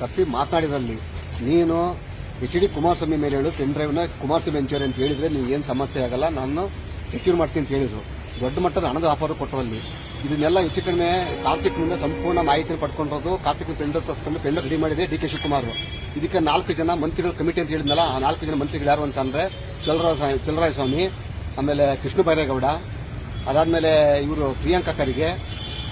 ಕರೆಸಿ ಮಾತನಾಡಿದ್ರಲ್ಲಿ ನೀನು H D Kumaraswamy ಮೇಲೆ ಹೇಳು ಪೆನ್ ಡ್ರೈವ್ನ ಕುಮಾರಸ್ವಾಮಿ ಹಂಚೋರಿ ಅಂತ ಹೇಳಿದ್ರೆ ನೀವು ಏನು ಸಮಸ್ಯೆ ಆಗಲ್ಲ, ನಾನು ಸೆಕ್ಯೂರ್ ಮಾಡ್ತೀನಿ ಅಂತ ಹೇಳಿದ್ರು. ದೊಡ್ಡ ಮಟ್ಟದ ಹಣದ ಆಫರ್ ಕೊಟ್ಟರಲ್ಲಿ. ಇದನ್ನೆಲ್ಲ ಹೆಚ್ಚು ಕಡಿಮೆ ಕಾರ್ತಿಕ್ನಿಂದ ಸಂಪೂರ್ಣ ಮಾಹಿತಿ ಪಡ್ಕೊಂಡಿರೋದು ಕಾರ್ತಿಕ್ ಪೆಂಡ್ ತರಿಸ್ಕೊಂಡು ಪೆಂಡ್ ರೆಡಿ ಮಾಡಿದೆ ಡಿ ಕೆ ಶಿವಕುಮಾರ್. ಇದಕ್ಕೆ ನಾಲ್ಕು ಜನ ಮಂತ್ರಿಗಳ ಕಮಿಟಿ ಅಂತ ಹೇಳಿದ್ನಲ್ಲ, ಆ ನಾಲ್ಕು ಜನ ಮಂತ್ರಿಗಳು ಯಾರು ಅಂತಂದ್ರೆ ಚಲರಾಯ ಸ್ವಾಮಿ ಆಮೇಲೆ ಕೃಷ್ಣ ಬೈರೇಗೌಡ, ಅದಾದ್ಮೇಲೆ ಇವರು ಪ್ರಿಯಾಂಕಾ ಖರ್ಗೆ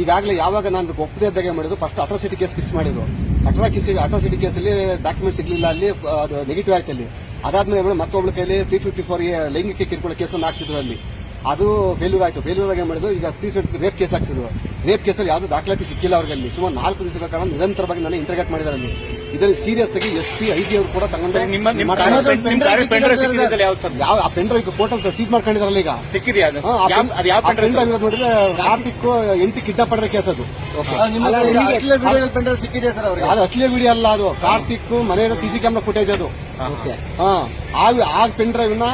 ಈಗಾಗಲೇ ಯಾವಾಗ ನಾನು ಒಪ್ಪದೇ ಇದ್ದಾಗ ಮಾಡಿದ್ರು? ಫಸ್ಟ್ ಅಟ್ರಾಸಿಟಿ ಕೇಸ್ ಫಿಕ್ಸ್ ಮಾಡಿದ್ರು. ಅಟ್ರಾಸಿಟಿ ಅಟ್ರಾಸಿಟಿ ಕೇಸಲ್ಲಿ ಡಾಕ್ಯುಮೆಂಟ್ ಸಿಗಲಿಲ್ಲ, ಅಲ್ಲಿ, ಅದು ನೆಗೆಟಿವ್ ಆಯ್ತು ಅಲ್ಲಿ. ಅದಾದ್ಮೇಲೆ ಮತ್ತೊಬ್ಳ ಕೈಲಿ ತ್ರೀ ಫಿಫ್ಟಿ ಫೋರ್ ಲೈಂಗಿಕ ಕಿರುಕುಳ ಕೇಸನ್ನು ಹಾಕ್ಸಿದ್ರು ಅಲ್ಲಿ. ಅದು ಫೇಲ್ಯೂರ್ ಆಯ್ತು. ಫೇಲ್ಯೂರ್ ಆಗಿ ಮಾಡಿದ್ರು ಈಗ ತ್ರೀ ರೇಪ್ ಕೇಸ್ ಹಾಕ್ಸಿದ್ರು. ರೇಪ್ ಕೇಸಲ್ಲಿ ಯಾವ್ದು ದಾಖಲಾತಿ ಸಿಕ್ಕಿಲ್ಲ ಅವ್ರಿಗೆ ಅಲ್ಲಿ ಸುಮಾರು ನಾಲ್ಕು ದಿವಸಗಳ ಕಾಲ ನಿರಂತರವಾಗಿ ನಾನು ಇಂಟರ್ಗೇಟ್ ಮಾಡಿದ್ದಾರೆ ಅಲ್ಲಿ. ಇದರಲ್ಲಿ ಸೀರಿಯಸ್ ಆಗಿ ಎಸ್ ಪಿ ಐ ಜಿ ಅವರು ಕೂಡ ಯಾವ ಆ ಪೆಂಡ್ರೈವ್ ಟೋಟಲ್ ಸೀಸ್ ಮಾಡ್ಕೊಂಡಿದಾರಲ್ಲ ಈಗ. ನೋಡಿದ್ರೆ ಕಾರ್ತಿಕ್ ಎಂಟಿ ಕಿಡ್ನಾಪ್ ಮಾಡಿದ ಕೇಸ್ ಅದು ಸಿಕ್ಕಿದೆ ಸರ್ ಅವ್ರಿಗೆ? ಅದು ಅಶ್ಲೀಲ ವಿಡಿಯೋ ಅಲ್ಲ ಅದು. ಕಾರ್ತಿಕ್ ಮನೆಯ ಸಿಸಿ ಕ್ಯಾಮ್ರಾ ಫುಟೇಜ್ ಅದು. ಆ ಆ ಪೆನ್ ಡ್ರೈವ್ನ ನ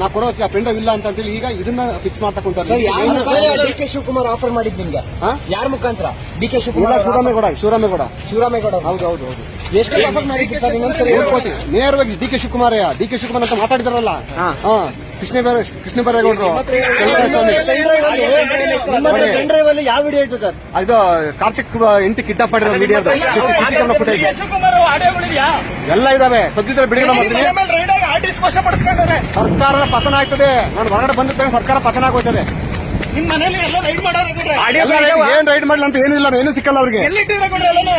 ನಾ ಕೊಡೋಕೆ ಆ ಪೆನ್ ಇಲ್ಲ ಅಂತ ಹೇಳಿ ಈಗ ಇದನ್ನ ಫಿಕ್ಸ್ ಮಾಡ್ತಾ ಕುಂತಾರೆ. ಡಿ ಕೆ ಶಿವಕುಮಾರ್ ಆಫರ್ ಮಾಡಿದ್ ನಿಮ್ಗೆ? ಹಾ? ಯಾರ ಮುಖಾಂತರ? D K Shivakumar Shivaramegowda Shivaramegowda. Shivaramegowda ಹೌದು ಹೌದು ಹೌದು. ಎಷ್ಟು ಆಫರ್ ಮಾಡಿದ್ದು ಸರ್ ಇನ್ನೊಂದ್ಸರಿ? ಏಳು ನೇರವಾಗಿ D K Shivakumar D K Shivakumar ಅಂತ ಮಾತಾಡಿದಾರಲ್ಲ? ಹಾ. ಹಾ ಕೃಷ್ಣ ಕೃಷ್ಣ ಬೈರೇಗೌಡರು. ಅಲ್ಲಿ ಯಾವ ವಿಡಿಯೋ ಇತ್ತು ಸರ್? ಇದು ಕಾರ್ತಿಕ್ ಇಂಟಿ ಕಿಡ್ನಾಪ್ ಮಾಡಿರೋ ವಿಡಿಯೋ ಎಲ್ಲ ಇದಾವೆ. ಸದ್ಯದಲ್ಲಿ ಬಿಡುಗಡೆ ಮಾಡ್ತೀನಿ. ಆಗಿ ಆರ್ಟಿಸ್ಟ್ ಸರ್ಕಾರ ಪತನ ಆಗ್ತದೆ. ನಾನು ಹೊರಗಡೆ ಬಂದಿದ್ದಾಗ ಸರ್ಕಾರ ಪತನ ಆಗೋಯ್ತದೆ. ನಿಮ್ ಮನೇಲಿ ಎಲ್ಲ ರೈಡ್ ಮಾಡೋರು ಏನ್ ರೈಡ್ ಮಾಡಲ್ಲ ಅಂತ ಏನಿಲ್ಲ ಏನು ಸಿಕ್ಕಲ್ಲ ಅವ್ರಿಗೆ. ಎಲ್ಲಿಟ್ಟಿದ್ರ ಬಿಡ್ರಿ ಎಲ್ಲನೇ?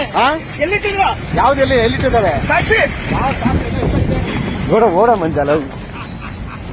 ಎಲ್ಲಿಟ್ಟಿದ್ರ ಯಾವ್ದೆಲ್ಲಿ ಎಲ್ಲಿಟ್ಟಿದ್ದಾರೆ? ಸಾಕ್ಷಿ. ಓಡ ಓಡ ಮಂಜಾಲ.